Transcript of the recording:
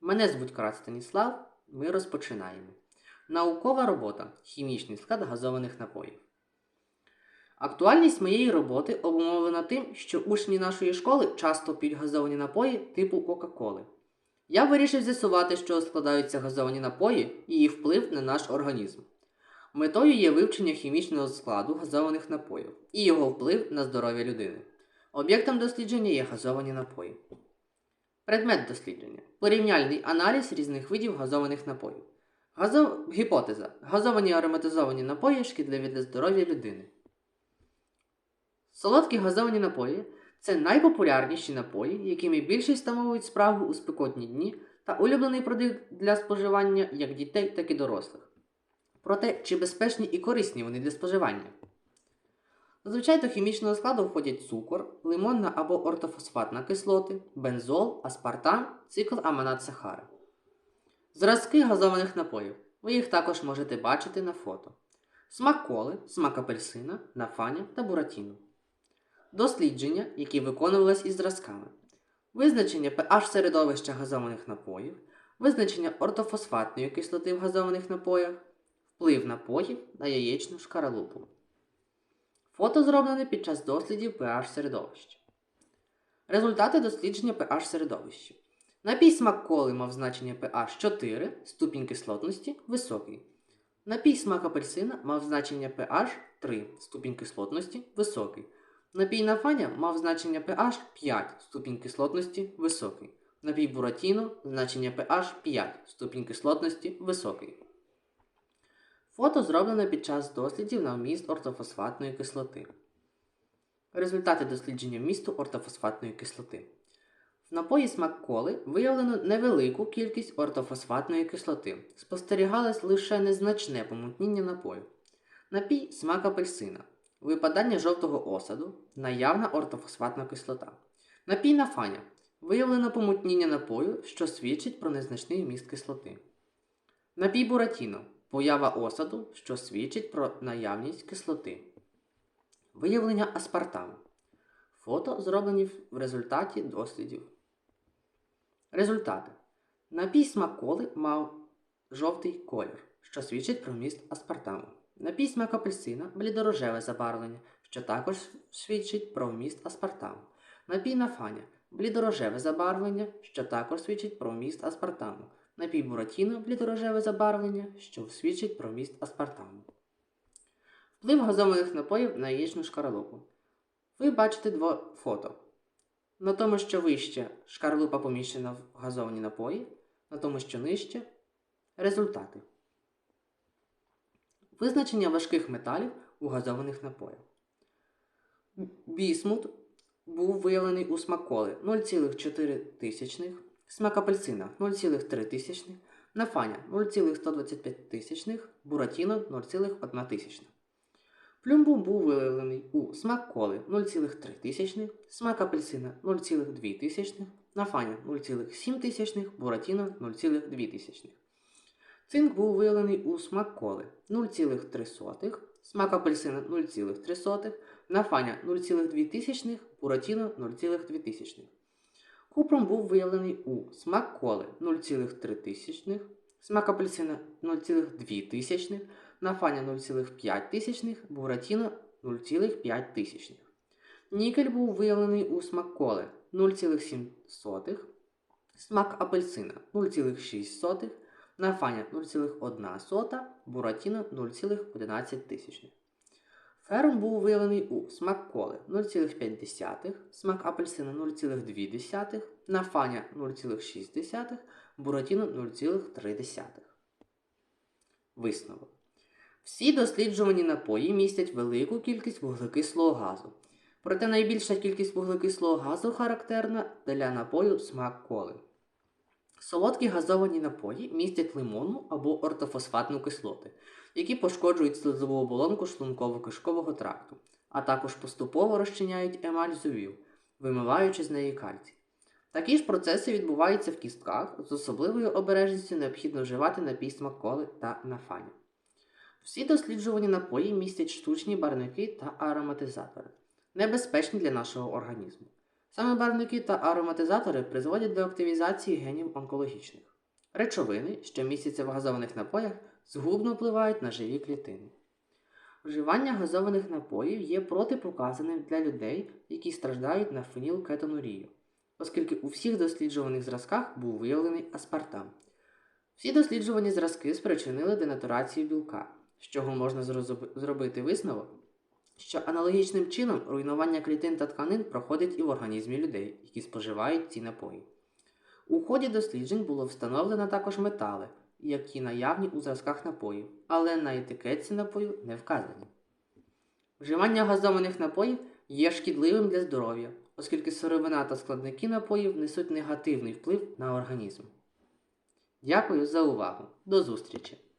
Мене звуть Карат Станіслав. Ми розпочинаємо. Наукова робота. Хімічний склад газованих напоїв. Актуальність моєї роботи обумовлена тим, що учні нашої школи часто п'ють газовані напої типу Кока-Коли. Я вирішив з'ясувати, що складаються газовані напої і їх вплив на наш організм. Метою є вивчення хімічного складу газованих напоїв і його вплив на здоров'я людини. Об'єктом дослідження є газовані напої. Предмет дослідження. Порівняльний аналіз різних видів газованих напоїв. Газов... Гіпотеза. Газовані ароматизовані напої шкідливі для здоров'я людини. Солодкі газовані напої це найпопулярніші напої, якими більшість встановують справу у спекотні дні та улюблений продукт для споживання як дітей, так і дорослих. Проте, чи безпечні і корисні вони для споживання? Зазвичай до хімічного складу входять цукор, лимонна або ортофосфатна кислоти, бензол, аспартам, цикл аманат сахара. Зразки газованих напоїв. Ви їх також можете бачити на фото. Смак коли, смак апельсина, нафаня та буратіно. Дослідження, які виконувались із зразками. Визначення pH середовища газованих напоїв, визначення ортофосфатної кислоти в газованих напоях, вплив напоїв на яєчну шкаралупу. Фото зроблене під час дослідів pH середовища. Результати дослідження pH середовища. Напій смак коли мав значення pH 4, ступінь кислотності високий. Напій смак апельсина мав значення pH 3, ступінь кислотності високий. Напій нафаня мав значення pH 5, ступінь кислотності високий. Напій буратіно значення pH 5, ступінь кислотності високий. Фото зроблено під час дослідів на вміст ортофосфатної кислоти. Результати дослідження вмісту ортофосфатної кислоти. В напої смак коли виявлено невелику кількість ортофосфатної кислоти. Спостерігалось лише незначне помутніння напою. Напій смак апельсина. Випадання жовтого осаду, наявна ортофосфатна кислота. Напій нафаня. Виявлено помутніння напою, що свідчить про незначний вміст кислоти. Напій буратіно. Поява осаду, що свідчить про наявність кислоти. Виявлення аспартаму. Фото зроблені в результаті дослідів. Результати. Напій смак коли мав жовтий колір, що свідчить про вміст аспартаму. Напій смак апельсина блідорожеве забарвлення, що також свідчить про вміст аспартаму. Напій нафаня блідорожеве забарвлення, що також свідчить про вміст аспартаму. Напій буратіно блідорожеве забарвлення, що свідчить про вміст аспартаму. Вплив газованих напоїв на яєчну шкаралупу. Ви бачите два фото. На тому, що вище шкарлупа поміщена в газовані напої, на тому, що нижче результати. Визначення важких металів у газованих напоях. Бісмут був виявлений у смаколи 0,4, смак апельсина 0,3, нафаня 0,125, буратіно 0,1. Плюмбум був виявлений у смак коли 0,3, смак апельсина 0,2, нафаня 0,7, буратіно 0,2. Цинк був виявлений у смак коли 0,3, смак апельсина 0,3, нафаня 0,2, буратіно 0,2. Купром був виявлений у смак коли 0,3, смак апельсина 0,2, нафаня 0,5, буратіно 0,5. Нікель був виявлений у смак коли 0,7, смак апельсина 0,6, нафаня 0,1, буратіно 0,11. Ферум був виявлений у смак коли 0,5, смак апельсина 0,2, нафаня 0,6, буратіно 0,3. Висновок. Всі досліджувані напої містять велику кількість вуглекислого газу. Проте найбільша кількість вуглекислого газу характерна для напою смак коли. Солодкі газовані напої містять лимонну або ортофосфатну кислоти, які пошкоджують слизову оболонку шлунково-кишкового тракту, а також поступово розчиняють емаль зубів, вимиваючи з неї кальцій. Такі ж процеси відбуваються в кістках, з особливою обережністю необхідно вживати напій смак коли та нафані. Всі досліджувані напої містять штучні барвники та ароматизатори, небезпечні для нашого організму. Саме барвники та ароматизатори призводять до активізації генів онкологічних. Речовини, що містяться в газованих напоях, згубно впливають на живі клітини. Вживання газованих напоїв є протипоказаним для людей, які страждають на фенілкетонурію, оскільки у всіх досліджуваних зразках був виявлений аспартам. Всі досліджувані зразки спричинили денатурацію білка, з чого можна зробити висновок, що аналогічним чином руйнування клітин та тканин проходить і в організмі людей, які споживають ці напої. У ході досліджень було встановлено також метали, які наявні у зразках напоїв, але на етикетці напою не вказані. Вживання газованих напоїв є шкідливим для здоров'я, оскільки сировина та складники напоїв несуть негативний вплив на організм. Дякую за увагу. До зустрічі!